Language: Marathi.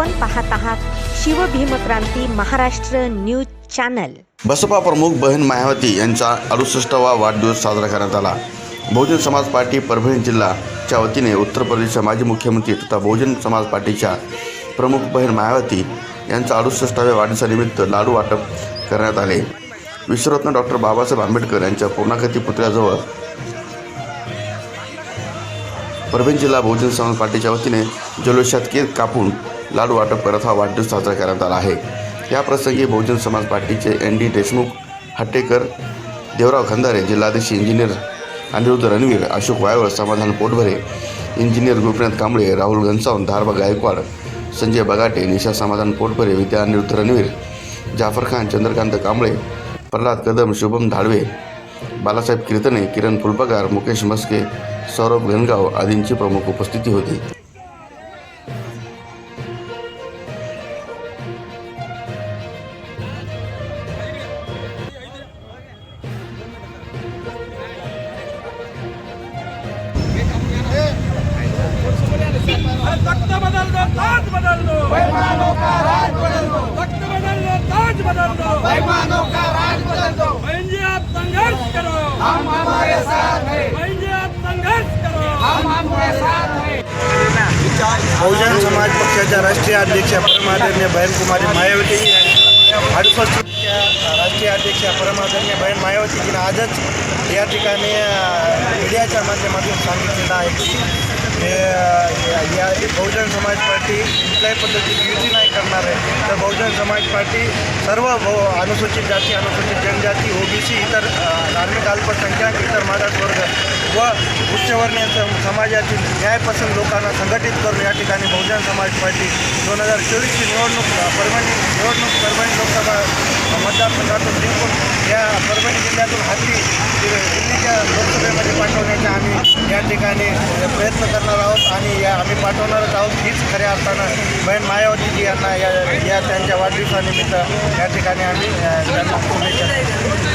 आपण पाहत आहात शिवभीमक्रांती महाराष्ट्र न्यूज चॅनल. बसपा प्रमुख बहीण मायावती यांचा अडुसष्टावा वाढदिवस साजरा करण्यात आला. बहुजन समाज पार्टी परभणी जिल्हाच्या वतीने उत्तर प्रदेशच्या माजी मुख्यमंत्री तथा बहुजन समाज पार्टीच्या प्रमुख बहीण मायावती यांचा अडुसष्टाव्या वाढदिवसानिमित्त लाडू वाटप करण्यात आले. विश्वरत्न डॉक्टर बाबासाहेब आंबेडकर यांच्या पूर्णाकृती पुतळ्याजवळ परभणी जिल्हा बहुजन समाज पार्टीच्या वतीने जल्लोषात केक कापून लाडू वाटप करत हा वाढदिवस साजरा करण्यात आला आहे. या प्रसंगी बहुजन समाज पार्टीचे एन डी देशमुख हट्टेकर देवराव खंदारे जिल्हाध्यक्ष इंजिनियर अनिरुद्ध रणवीर अशोक वायवळ समाधान पोटभरे इंजिनियर गोपीनाथ कांबळे राहुल घनसावंत धारबा गायकवाड संजय बगाटे निशा समाधान पोटभरे विद्या अनिरुद्ध रणवीर जाफर खान चंद्रकांत कांबळे प्रल्हाद कदम शुभम धाडवे बालासाहेब कीर्तने किरण फुलपगार मुकेश मस्के सौरभ घनगाव आदींची प्रमुख उपस्थिती होती. तख्त बदल दो ताज बदल दो। बेईमानों का राज बदल दो। तख्त बदल दो ताज बदल दो। बेईमानों का राज बदल दो। बहन जी आप संघर्ष करो। हम हमारे साथ हैं। बहन जी आप संघर्ष करो। हम हमारे साथ हैं। बहुजन समाज पक्षाच्या राष्ट्रीय अध्यक्ष परमादरणीय बहनकुमारी मायावती अडुसष्ट राष्ट्रीय अध्यक्ष परमादरणीय बहीण मायावतीजीनं आजच या ठिकाणी मीडियाच्या माध्यमातून सांगितलेलं आहे. की बहुजन समाज पार्टी कुठल्याही पद्धतीची युती नाही करणार आहे. तर बहुजन समाज पार्टी सर्व अनुसूचित जाती अनुसूचित जनजाती ओबीसी इतर धार्मिक अल्पसंख्याक इतर मागासवर्ग व उच्चवर्णीय समाजातील न्यायपसंत लोकांना संघटित करून या ठिकाणी बहुजन समाज पार्टी दोन हजार चोवीसची निवडणूक परभणी निवडणूक परभणी लोकसभा मतदारसंघातून जिंकून या परभणी जिल्ह्यातून हल्ली दिल्लीच्या लोकसभेमध्ये पाठवण्याचा आम्ही या ठिकाणी प्रयत्न करणार आहोत आणि या आम्ही पाठवणारच आहोत हीच खऱ्या अर्थानं बहीण मायावतीजी यांना या या त्यांच्या वाढदिवसानिमित्त या ठिकाणी आम्ही त्यांना शुभेच्छा